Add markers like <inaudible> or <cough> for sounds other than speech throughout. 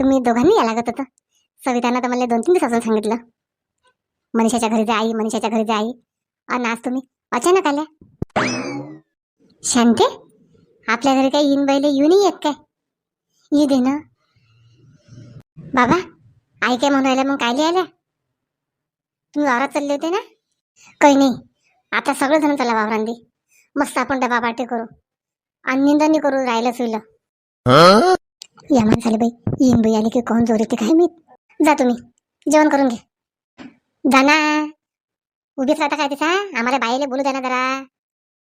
तुम्ही दोघांनी या लागत होतं. सवितानं तर मला दोन तीन दिवसापासून सांगितलं. मनीषाच्या घरी जा आई मनीषाच्या घरी जा आई. आणि आज तुम्ही अचानक आल्या. शांते आपल्या घरी काही येईन बैले येऊन येत काय? ये दे ना. बाबा आई काय म्हणून राहिल्या मग काय लिहायला तुम्ही वावरात चालले होते ना? काही नाही. आता सगळं जण चला वावरांदी मस्त आपण डबा पार्टी करू. आणि निंदणी करू राहिलं सुलं या माणसाले बाई येईन बाई आली की कोण जोर येते काय मी जा तुम्ही जेवण करून घे. जाना उभीच राहता काय तिचा आम्हाला बाईले बोलू द्या ना जरा.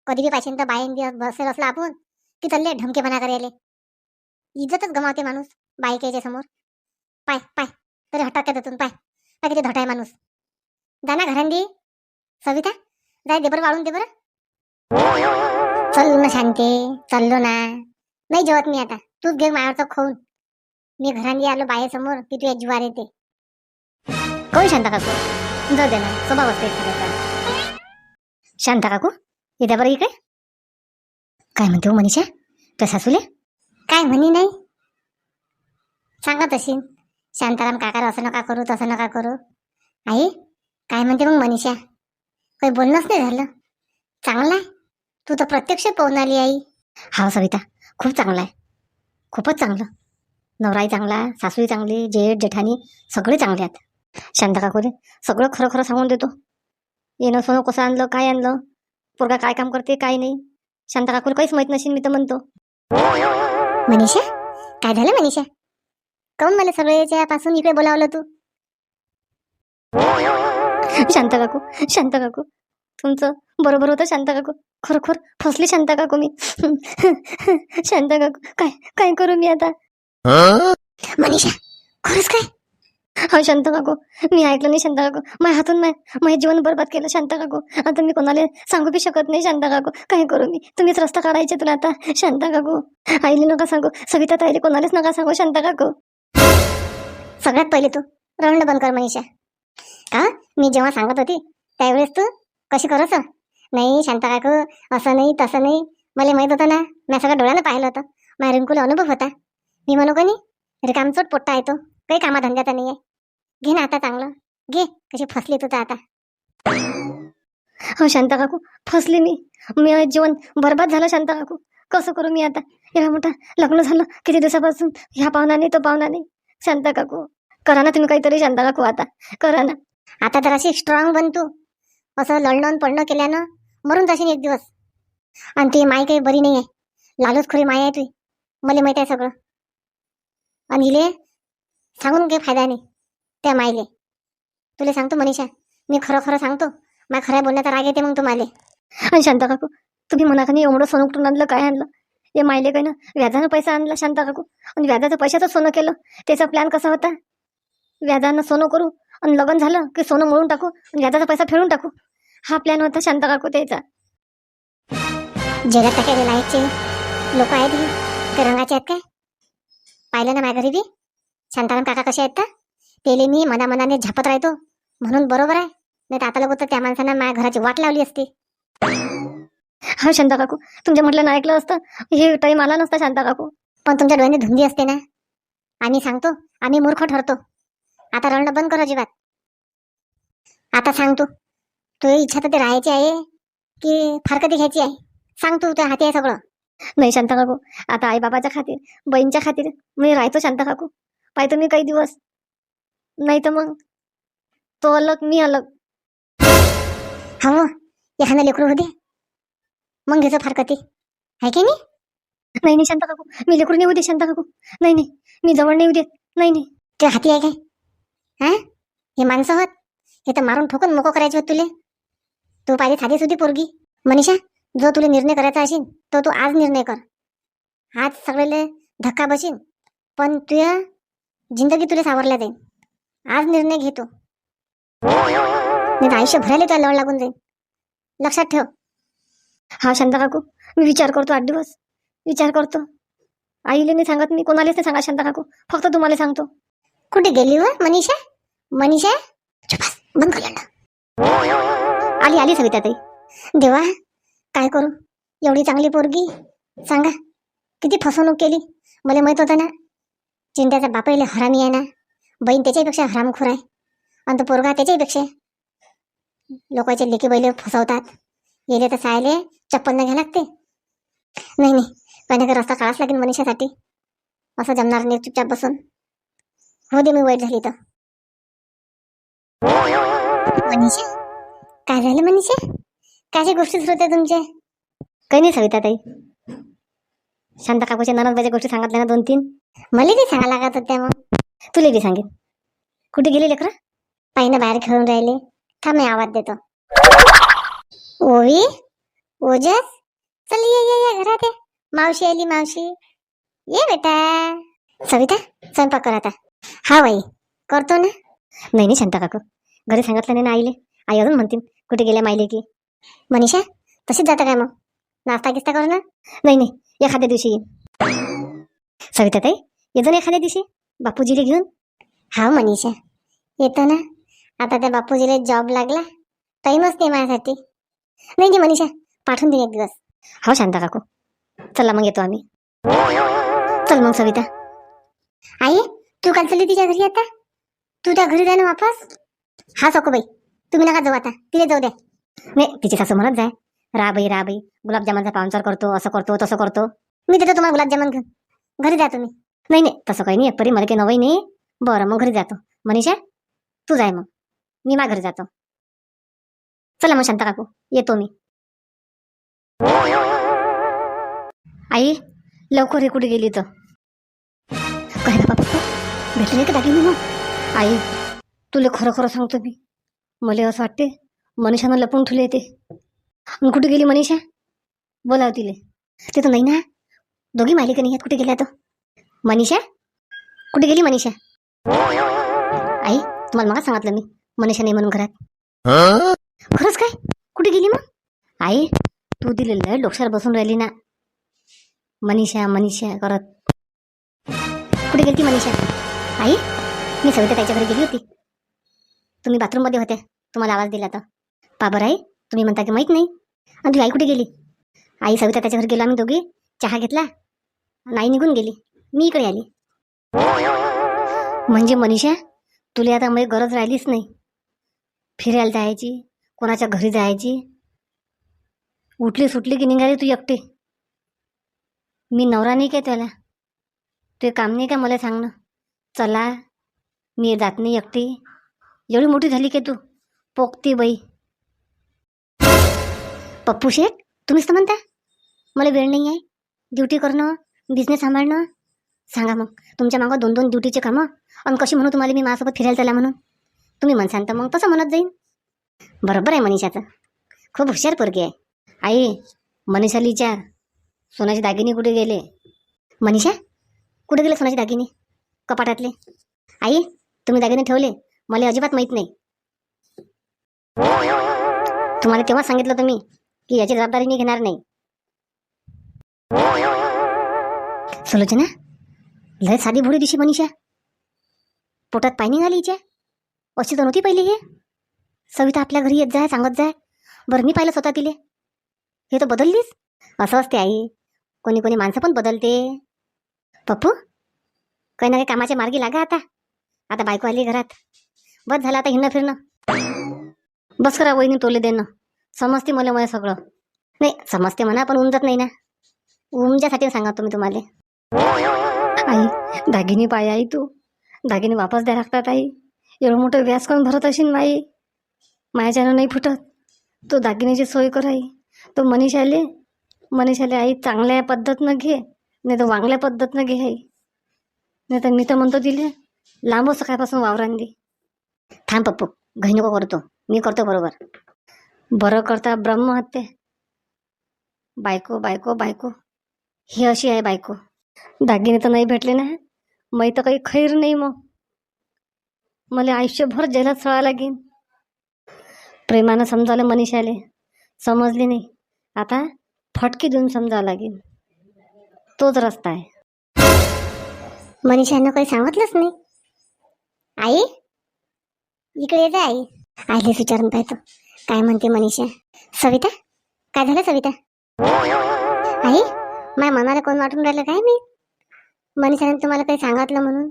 कधी बी पाहिजे तर बाईन दिवस बसेल असला आपण की चालले ढमकेपणा करायले. इज्जतच गमावते माणूस बाईकाच्या समोर. पाय पाय तरी हटात त्यातून पाय. पाय किती धटाय माणूस. जाना घरांदी सविता जाय दे बरं वाळून दे बरं. चल ना शांते चाललो ना. नाही जेवत मी आता. तूच घे मायावरचं खाऊन मी घरांनी आलो बाहेर की तू जीवार येते. कोण शांता काकू? जाऊ दे ना स्वभाव असते एखाद्याचा. शांता काकू? येत्या बरं इकडे? काय म्हणते हो मनीषा? तुझ्या सासूले? काय म्हणी नाही. सांगा तशी शांताराम काका असं नका करू तसं नका करू. आई काय म्हणते मग मनीषा? काही बोलणंच नाही झालं. चांगलं आहे. तू तर प्रत्यक्ष पाहून आली आई. हा सविता खूप चांगला आहे. खूपच चांगलं. नवराही चांगला सासूही चांगली जेठ जेठानी सगळे चांगले आहेत. शांता काकूले सगळं खरं खरं सांगून देतो. येणं सोनं कसं आणलं काय आणलं? पोरगा काय काम करते काय नाही? शांता काकूला काहीच माहीत नसेल मी तर म्हणतो. मनीषा काय झालं मनीषा? काऊन मला सगळ्याच्या पासून इकडे बोलावलं तू? शांता काकू शांता काकू तुमचं बरोबर होतं शांता काकू. खरोखर फसली शांता काकू मी. <laughs> शांता काकू काय काय करू मी आता? मनीषा खरंच काय? हो शांता काकू मी ऐकलं नाही शांता काकू. माझ्या हातून नाही माझे जीवन बरबाद केलं शांता काकू. आता मी कोणाला सांगू बी शकत नाही शांता काकू. काय करू मी? तुम्हीच रस्ता काढायचे तुला आता शांता काकू. आईले नका सांगू. सविता ताईले कोणालाच नका सांगू शांता काकू. सगळ्यात पहिले तू. रडणं बंद कर मनीषा. का? मी जेव्हा सांगत होती त्यावेळेस तू कशी करस नाही शांता काकू असं नाही तसं नाही. मला माहीत होतं ना मी सगळं डोळ्यानं पाहिलं होतं. माझ्या रिंकूला अनुभव होता. मी म्हणू कोणी? रिकामचोट पोट्टा येतो काही कामाधंद्याचा नाही आहे घे ना आता चांगलं. घे कशी फसली तुझं आता. हो शांता काकू फसली मी. मी जीवन बरबाद झालं शांता काकू. कसं करू मी आता? एवढा मोठा लग्न झालं किती दिवसापासून? ह्या पाहुणा नाही तो पाहुणा नाही शांता काकू करा ना तुम्ही काहीतरी शांता काकू आता. करा ना. आता तर अशी स्ट्रॉंग बन तू. असं लढणं पडणं केल्यानं मरून जाशील एक दिवस. आणि ती माय काही बरी नाही आहे लालूच खरी माय आहे तुझी. मला माहीत आहे सगळं. आणि इले सांगून काही फायदा नाही त्या मायले तुला सांगतो मनीषा मी खरं खरं सांगतो. मला खऱ्या बोलण्याचा राग येते मग तुम्हाला. आणि शांता काकू तुम्ही म्हणा का नाही एवढं सोनं कुठून आणलं काय आणलं? हे मायले काय ना व्याजानं पैसा आणला शांता काकू. आणि व्याजाचं पैशाचं सोनं केलं. त्याचा प्लॅन कसा होता? व्याजानं सोनं करू आणि लग्न झालं की सोनं मोडून टाकू आणि व्याजाचा पैसा फेडून टाकू. हा प्लॅन होता शांता काकू त्याचा जगात टाकायला लायचे लोक आहेत हे. ते रंगाचे आहेत काय? पाहिलं ना माझ्या घरी बी? शांताराम काका कसे आहेत तर? तेले मी मनामनाने झापत राहतो. म्हणून बरोबर आहे. नाही तर आता लोक तर त्या माणसानं माझ्या घराची वाट लावली असती. हा शांता काकू तुमच्या म्हटलं ना ऐकलं असतं. हे टाईम आला नसता शांता काकू पण तुमच्या डोळ्याने धुंदी असते ना? आम्ही सांगतो आम्ही मूर्ख ठरतो. आता रडणं बंद कर अजिबात. आता सांग तू तुझी इच्छा तर ते राहायची आहे की फारकती घ्यायची आहे? सांग तू त्या हाती आहे सगळं. नाही शांता काकू. आता आई बाबाच्या खातीर बहीणच्या खातीर मी राहतो शांता काकू. पाहतो मी काही दिवस. नाही तर मग तो अलग मी अलग. हो एखादं लेकरू होते मग घेतो फारकती आहे की नाही? नाही नाही शांता काकू. मी लेकरू नाही होते शांता काकू. नाही नाही मी जवळ नाही देत. नाही नाही. ते हाती आहे काय? हा? हे माणसं होत? हे तर मारून ठोकून मोको करायचे होत तुले? तू पाहिजे साधी सुधी पोरगी? मनीषा जो तुला निर्णय करायचा असेल तो तू आज निर्णय कर. आज सगळेले धक्का बसीन पण तुझ्या जिंदगी तुला सावरल्या जाईल आज निर्णय घेतो नाही तर आयुष्य भरायला तुला लवड लागून जाईल लक्षात ठेव. हा शांता काकू मी विचार करतो आठ दिवस. विचार करतो. आईले नाही सांगत मी कोणालाच नाही सांगा शांता काकू. फक्त तुम्हाला सांगतो. कुठे गेली व मनीषा? मनीषा? चुपास बंद कर आली आली सविता ताई. देवा काय करू? एवढी चांगली पोरगी. सांगा किती फसवणूक केली? मला माहीत होतं ना. चिंट्याचा बापाईले हरामी आहे ना. बहीण त्याच्यापेक्षा हरामखोर आहे. आणि तो पोरगा त्याच्याहीपेक्षा. लोकांचे लेकी बैले फसवतात. गेले तर सायले चप्पल न घ्या लागते. नाही नाही. काही काही रस्ता काढाच लागेल मनीषासाठी. असं जमणार नाही चुपचाप बसून. हो दे मी वाईट झाली तर मनीषा काय झालं मनीषा? काय गोष्टी सुरू होत्या तुमच्या काही नाही सविता ताई. शांत काकूच्या ननदबाच्या गोष्टी सांगितल्या ना दोन तीन. मला बी सांगा लागत होत्या मग. तुला बी सांगेन. कुठे गेले लेकरं? पाहिनं बाहेर खेळून राहिले. थांब मी आवाज देतो. ओवी? ओजस? चल ये ये ये घरात ये. मावशी आली मावशी. ये बेटा. सविता स्वयंपाक कर आता. हा बाई करतो ना. नाही नाही शांता काकू घरी सांगितलं नाही ना आईले. आई अजून म्हणतील कुठे गेल्या माईले की? मनीषा तशीच जाता काय मग? नाश्ता गिस्ता करू ना नाही नाही एखाद्या दिवशी येईन. सविता ताई येतो ना एखाद्या दिवशी बापूजीला घेऊन. हा मनीषा येतो ना. आता त्या बापूजीला जॉब लागला टाईमच नाही माझ्यासाठी. नाही नाही मनीषा पाठवून दे एक दिवस. हो शांता काकू चला मग येतो आम्ही. चल मग सविता. आई तू काल चालली तिच्या घरी आता? तू त्या घरी जाय ना वापस? हा सकोबाई तुम्ही नका जाऊ आता. तिला जाऊ द्या. नाही तिची सासू म्हणत जाय. राबाई राबाई गुलाबजामुनचा गुलाबजामानचा पाहुणचार करतो असं करतो तसं करतो. मी देतो तुम्हाला गुलाबजामुन घेऊन. घरी जा तुम्ही. नाही नाही तसं काही नाही. एकपरी मला काही नवई नाही. बरं मग घरी जातो. मनीषा तू जाय मग. मी मा घरी जातो. चला मग शांता काकू. येतो मी. आई लवकर हे कुठे गेली तर. भेटले का दागिने मग आई तुला खरं खरं सांगतो मी. मला असं वाटते मनीषानं लपून ठेवले ते मग कुठे गेली मनीषा? बोलाव तिले. ते तर नाही ना. दोघी मालिका नाही आहेत. कुठे गेल्या तो मनीषा? कुठे गेली मनीषा? आई तुम्हाला मला सांगितलं मी मनीषा नाही म्हणून घरात. खरंच काय? कुठे गेली मग? आई तू दिलेलं डोक्यावर बसून राहिली ना. मनीषा मनीषा करत. कुठे गेली ती मनीषा? आई मी सविता ताईच्या घरी गेली होती. तुम्ही बाथरूममध्ये होत्या तुम्हाला आवाज दिला तर बाबर आई तुम्ही म्हणता की माहीत नाही. आणि तुझी आई कुठे गेली? आई सविता त्याच्या घरी गेलो आम्ही दोघी. चहा घेतला. आणि आई निघून गेली. मी इकडे आली. म्हणजे मनीषा तुला आता मग गरज राहिलीच नाही. फिरायला जायची कोणाच्या घरी जायची. उठली सुटली की निघाली तू एकटी. मी नवरा नाही काय त्याला? ते काम नाही का मला सांगणं? चला मी जात नाही एकटी. एवढी मोठी झाली की तू? पोकती बाई. पप्पू शेठ तुम्हीच तर म्हणता मला वेळ नाही आहे. ड्युटी करणं बिझनेस सांभाळणं. सांगा मग तुमच्या मागं दोन दोन ड्युटीचे कामं? आणि कशी म्हणू तुम्हाला मी माझ्यासोबत फिरायला चला म्हणून? तुम्ही म्हणसान तर मग तसं म्हणत जाईन. बरोबर आहे मनीषाचं. खूप हुशार पोरगी आहे. आई मनीषाला विचार सोन्याचे दागिने कुठे गेले? मनीषा कुठे गेले सोन्याचे दागिने? कपाटातले. आई तुम्ही दागिने ठेवले. मला अजिबात माहीत नाही. तुम्हाला तेव्हा सांगितलं तुम्ही की याची जबाबदारी मी घेणार नाही. सुलोचना लय साधी भुडी दिशी मनीषा. पोटात पाणी निघाली हिच्या. अशी तर नव्हती पहिली हे. सविता आपल्या घरी येत जाय सांगत जाय. बरं मी पाहिलं स्वतः तिले. हे तर बदललीस असं असते आई. कोणी कोणी माणसं पण बदलते. पप्पू काही ना काही कामाच्या मार्गी लागा आता. आता बायको आली घरात. बस झालं आता हिंडणं फिरणं. बस करा वहिनी तोले देणं. समजते मला मला सगळं. नाही समजते म्हणा पण उमजत नाही ना. उमजासाठी सांगा तुम्ही तुम्हाला. आई दागिनी पाय आई तू. दागिने वापस द्या लागतात आई. एवढं मोठं व्यास करून भरत असेल माई माझ्याच्यानं नाही फुटत. तो दागिन्याची सोय कर आई. तो मनीषाले. मनीषाले आई चांगल्या पद्धतनं घे. नाही तर वांगल्या पद्धतनं घे आई. नाही तर मी तर म्हणतो दिले लांब सकाळपासून दे थांब पप्पू घाई नको करतो मी करतो बरोबर. बरं करता ब्रह्महत्ये. बायको बायको बायको ही अशी आहे बायको. दागिने तर नाही भेटले ना मै तर काही खैर नाही मग. मला आयुष्यभर जेलात सळा लागेन. प्रेमानं समजावलं मनीषाले समजली नाही. आता फटकी देऊन समजावं लागेल तोच रस्ता आहे. मनीषानं काही सांगितलंच नाही. आई? इकडे येते आई. आईलेच विचारून पाहतो. काय म्हणते मनीषा? सविता? काय झालं सविता? आई माझ्या मनाला कोण वाटून राहिलं काय मी? मनीषाने तुम्हाला काही सांगितलं म्हणून?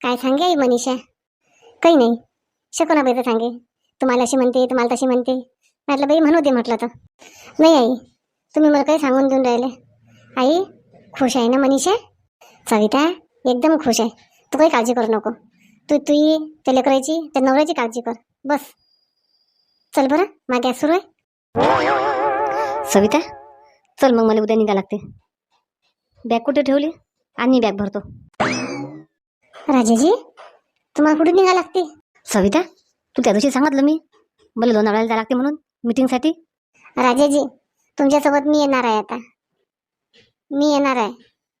काय सांगे आई मनीषा? काही नाही. शकुना बाई तर सांगे. तुम्हाला अशी म्हणते तुम्हाला तशी म्हणते. म्हटलं बाई म्हणू दे म्हटलं तर. नाही आई तुम्ही मला काही सांगून देऊन राहिले. आई खुश आहे ना मनीषा? सविता एकदम खुश आहे. तू काही काळजी करू नको. तू तुही त्या लेकराची त्या नवऱ्याची काळजी कर. बस. चल बरं माझ्या गॅस सुरू आहे. सविता चल मग मला उद्या निघा लागते. बॅग कुठे ठेवली? आणि बॅग भरतो. राजाजी तुम्हाला कुठे निघा लागते? सविता तू त्या दिवशी सांगितलं मी. मला लोणावळ्याला जायला लागते म्हणून मीटिंगसाठी. राजाजी तुमच्यासोबत मी येणार आहे आता. मी येणार आहे.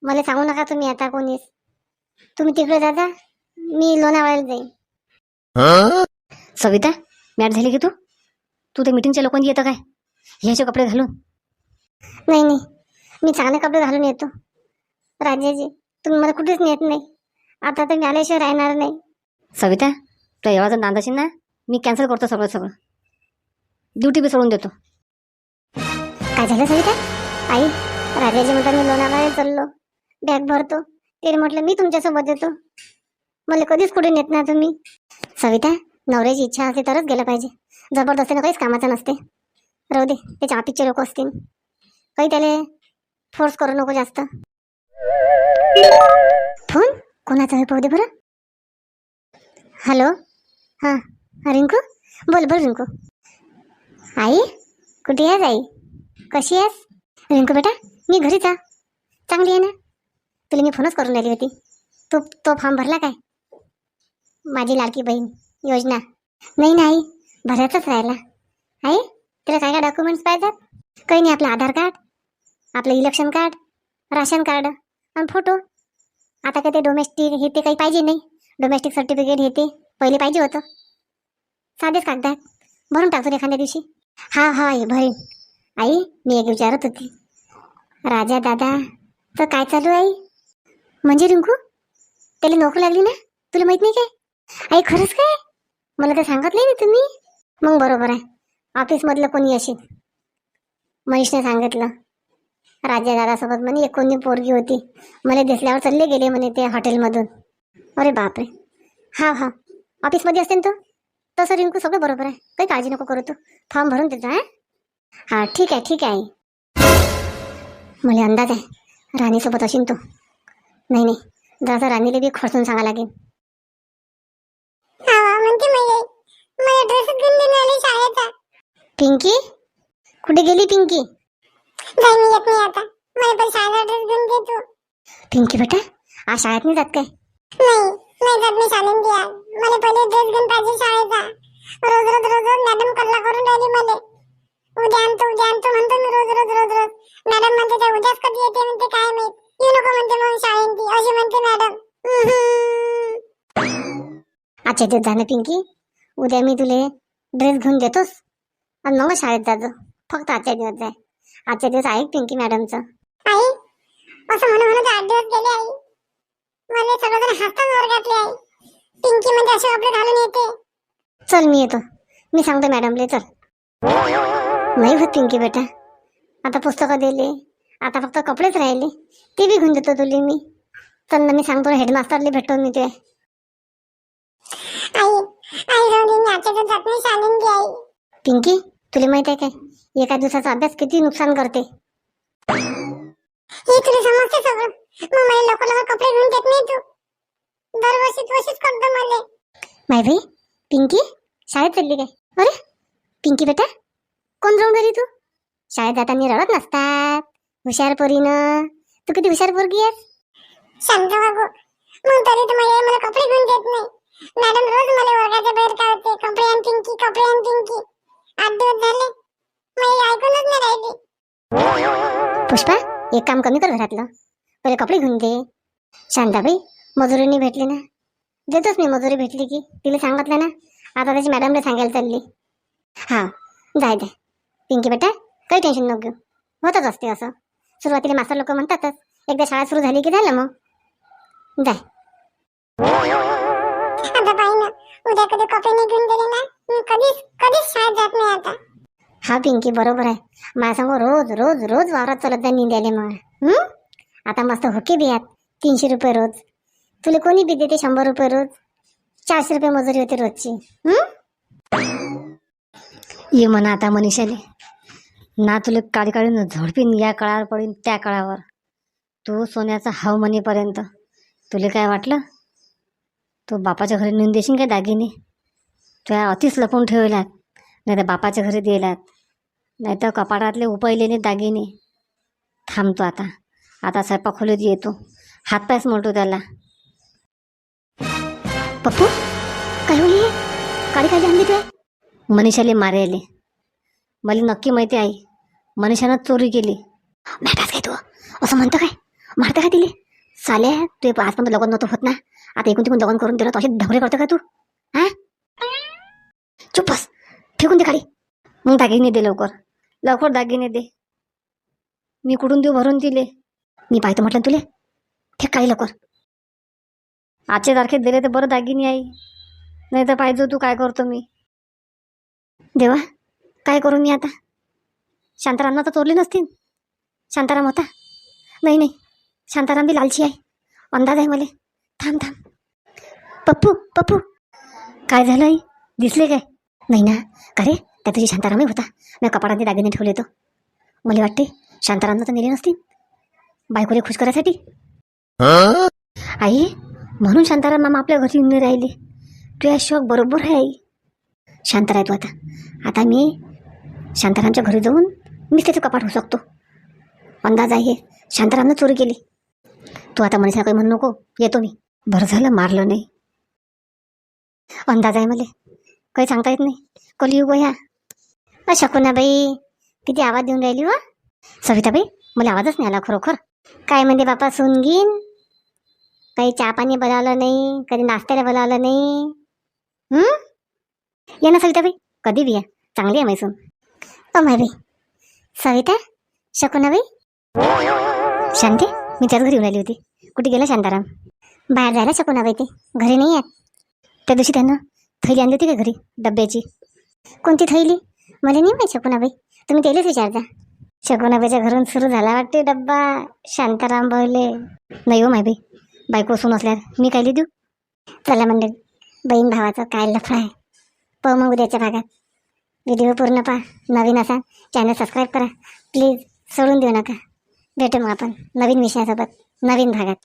मला सांगू नका तुम्ही आता कोणीच. तुम्ही तिकडे जाता मी लोणावळ्याला जाईन. सविता मॅट झाली की तू? तू त्या मीटिंगच्या लोकांनी येतं काय? ह्याचे कपडे घालून? नाही नाही. मी चांगले कपडे घालून येतो. राजाजी तुम्ही मला कुठेच नेत नाही. आता तर मी आल्याशिवाय राहणार नाही. सविता तुला एवढा नांद असेल ना मी कॅन्सल करतो सगळं सगळं. ड्युटी बी सोडून देतो. काय झालं सविता? आई राजाजी म्हणतात मी लोणावळ्याला चाललो. बॅग भरतो. ते म्हटलं मी तुमच्यासोबत येतो. मला कधीच कुठे नेत ना तुम्ही? सविता नवऱ्याची इच्छा असते तरच गेलं पाहिजे. जबरदस्तीनं काहीच कामाचं नसते. राहू दे त्याच्या ऑफिसचे लोक असतील. काही त्याला फोर्स करू नको जास्त. फोन? कोणाचा आहे? पाहू दे बरं. हॅलो हां रिंकू? बोल बोल रिंकू. आई कुठे आहेस आई? कशी आहेस? रिंकू बेटा मी घरीच आहे. चांगली आहे ना? तुला मी फोनच करून राहिली होती. तू तो फॉर्म भरला काय? माझी लाडकी बहीण योजना. नाही नाही भरायचाच राहिला. आई त्याला काय काय डॉक्युमेंट्स पाहिजेत? काही नाही आपलं आधार कार्ड आपलं इलेक्शन कार्ड राशन कार्ड आणि फोटो आता काय ते डोमेस्टिक हे ते काही पाहिजे नाही. डोमेस्टिक सर्टिफिकेट हे ते पहिले पाहिजे होतं. साधेच कागद आहेत भरून टाकतो एखाद्या दिवशी. हा हा आई भरीन. आई मी एक विचारत होती. राजा दादा तर काय चालू आहे आई? म्हणजे रिंकू? त्याला नोकरी लागली ना? तुला माहीत नाही काय? आई खरंच काय? मला तर सांगत नाही ना तुम्ही. मग बरोबर आहे. ऑफिसमधलं कोणी असेल? मनीषने सांगितलं. राजा दादासोबत म्हणे एक कोणी पोरगी होती. मला दिसल्यावर चालले गेले म्हणे ते हॉटेलमधून. अरे बापरे. हा हा. ऑफिसमध्ये असते ना तो? तसं रिंकू सगळं बरोबर आहे. काही काळजी नको करू तू. फॉर्म भरून देतो हा? हा ठीक आहे ठीक आहे मला अंदाज आहे. राणीसोबत असेल तू. नाही नाही. जरासं राणीला बी खडसून सांगा लागेल. पिंकी? कुठे गेली पिंकी? मी येत नाही आता. मला पण शाळेचा ड्रेस घेऊन दे तू. पिंकी बेटा आज शाळेत नाही जात काय? नाही नाही जात मी शाळेत द्या मला पहिले ड्रेस घेऊन पाहिजे शाळेचा. रोज रोज रोज रोज मॅडम कल्ला करून राहिली मला. उद्या आणतो उद्या आणतो म्हणतो मी रोज रोज रोज रोज. मॅडम म्हणते उद्याच कधी येते? म्हणते काय माहीत. येऊ नको म्हणते मग शाळेंती अशी म्हणते मॅडम. अच्छा दिवस जाणं पिंकी. उद्या मी तुले ड्रेस घेऊन देतोस आणि मग शाळेत जातो. फक्त आजच्या दिवस जाय. आजच्या दिवस ऐक पिंकी मॅडमचं. आई असं म्हणून म्हणून आठ दिवस गेले आई. मला सर्वजण हसतात वर्गातले आई. पिंकी म्हणजे असे कपडे घालून येते. चल मी येतो. मी सांगतो मॅडमले चल. नाही होत पिंकी बेटा. आता पुस्तकं दिली. आता फक्त कपडेच राहिले. ते बी घेऊन देतो तुले मी. चल ना मी सांगतो हेडमास्टरले भेटतो मी ते. आई आई जाऊ दे मी आजच्या दिवस जात नाही शाळेत गे आई. पिंकी तुला माहीत आहे काय? एका दिवसाचा अभ्यास किती नुकसान करते. हे तुला समजते सगळं? मग मला लवकर लवकर कपडे घेऊन देत नाही तू. दरवर्षी तू अशीच करतो मला. माय भाई पिंकी शाळेत चालली काय? अरे पिंकी बेटा कोण जाऊन राहिली तू? शाळेत जाताना रडत नसतात. हुशार पोरीनं तू किती हुशार पोरगी आहेस? शांत बाबू. मग तरी तर मला कपडे घेऊन देत नाही. मॅडम रोज मला वर्गाच्या बाहेर काढते. कपडे आण पिंकी कपडे आण पिंकी. आठ दिवस झाले. मला ऐकूनच नाही राहिली. पुष्पा एक काम कमी कर घरातलं. पहिले कपडे घेऊन दे. शांताबाई मजुरीने भेटली ना. देतोच मी मजुरी भेटली की. तिला सांगितलं ना. आता त्याची मॅडमला सांगायला चालली. हां जाय जाय पिंकी बेटा काही टेन्शन नको घेऊ. होतच असते असं. सुरुवातीला मास्तर लोक म्हणतातच एकदा शाळा सुरू झाली की झालं मग? जाय. आता पाहि ना उद्या कधी कपडे नाही घेऊन दिले ना मी कधीच कधीच शाळेत जात नाही आता. हा पिंकी बरोबर आहे. माझ्या सांगू रोज रोज रोज वावरात चालत जा निंद्याले मग? आता मस्त होके बी आहेत तीनशे रुपये रोज. तुला कोणी बी देते शंभर रुपये रोज? चारशे रुपये मजुरी होते रोजची. हं? ये म्हणा आता मनीषाले. ना तुला काळी काढून झडपीन या काळावर पडीन त्या काळावर. तू सोन्याचा हाव म्हणेपर्यंत तुला काय वाटलं? तू बापाच्या घरी नेऊन देशील काय दागिने? तुया अतिच लपून ठेवल्यात नाही तर बापाच्या घरी दिलात नाही तर कपाटातले उपयलेले दागिने थांबतो आता. आता स्वयंपाक खोलीत येतो. हातपायच म्हणतो त्याला. पप्पू काय होईल? काळी काळी आणली तुया मनीषाले मारायले मला नक्की माहिती आहे. मनीषानं चोरी केली. मॅटाच काय तू? असं म्हणतं काय? मारतं काय तिले? साले तू आजपर्यंत लग्न नव्हतं होत ना? आता एकूण तिकून लग्न करून दिलं तर असे करतो का तू? हा? चुप बस. फेकून दे खाली. मग दागिने दे लवकर. लवकर दागिने दे. मी कुठून देऊ भरून दिले मी पाहतो म्हटलं तुले. फेक काही लवकर. आजच्या तारखेत दिले तर बरं दागिनी आई. नाही तर पाहिजे तू काय करतो मी. देवा. काय करू मी आता? शांतारामला तर चोरली नसतील शांताराम होता? नाही नाही. शांताराम बी लालची आहे. अंदाज आहे मला. थांब थांब. पप्पू पप्पू. काय झालं आई? दिसले काय? नाही ना. का रे? त्या तुझी शांतारामही होता. मी कपाडात दागिने ठेवले तो मला वाटते शांतारामनं तर नेले नसतील. बायकोले खुश करायसाठी. आई म्हणून शांताराम मामा आपल्या घरी येऊन राहिले. तुझ्या शोक बरोबर आहे आई. शांत राहतो आता. आता मी शांतारामच्या घरी जाऊन मी त्याचं कपाट होऊ शकतो. अंदाज आहे. शांतारामनं चोरी केली. तू आता मनीषा काही म्हणू नको. येतो मी. बरं झालं मारलं नाही. अंदाज आहे मला. काही सांगता येत नाही. कलियुग ह्या. अ शकुनाबाई किती आवाज देऊन राहिली वा सविताबाई मला आवाजच नाही आला खरोखर. काय म्हणते बापा घेईन? काही चहा पाणी बनवलं नाही. कधी नाश्त्याला बनवलं नाही. या ये ना सविताबाई. कधी बी या. चांगली आहे मैसून ओ माय बाई सविता? शकुनाबाई? शांती मी त्याच घरी येऊन होती. कुठे गेला शांताराम? बाहेर जायला शकुनाबाई ते. घरी नाही आहेत त्या दिवशी त्यानं थैली आणली होती का घरी? डब्याची. कोणती थैली? मला नाही माहीत शकुनाबाई. तुम्ही त्यालाच विचारता. शकुनाबाईच्या घरून सुरू झाला वाटते डब्बा. शांताराम बोलले नाही हो मायबाई बायको सून असल्यावर मी काय देऊ? चला मंडळी बहीण भावाचं काय लफडा आहे? प मग उद्याच्या भागात. व्हिडिओ पूर्ण पहा. नवीन असा चॅनल सबस्क्राईब करा. प्लीज सोडून देऊ नका. भेटू मग आपण नवीन विषयासोबत नवीन भागात.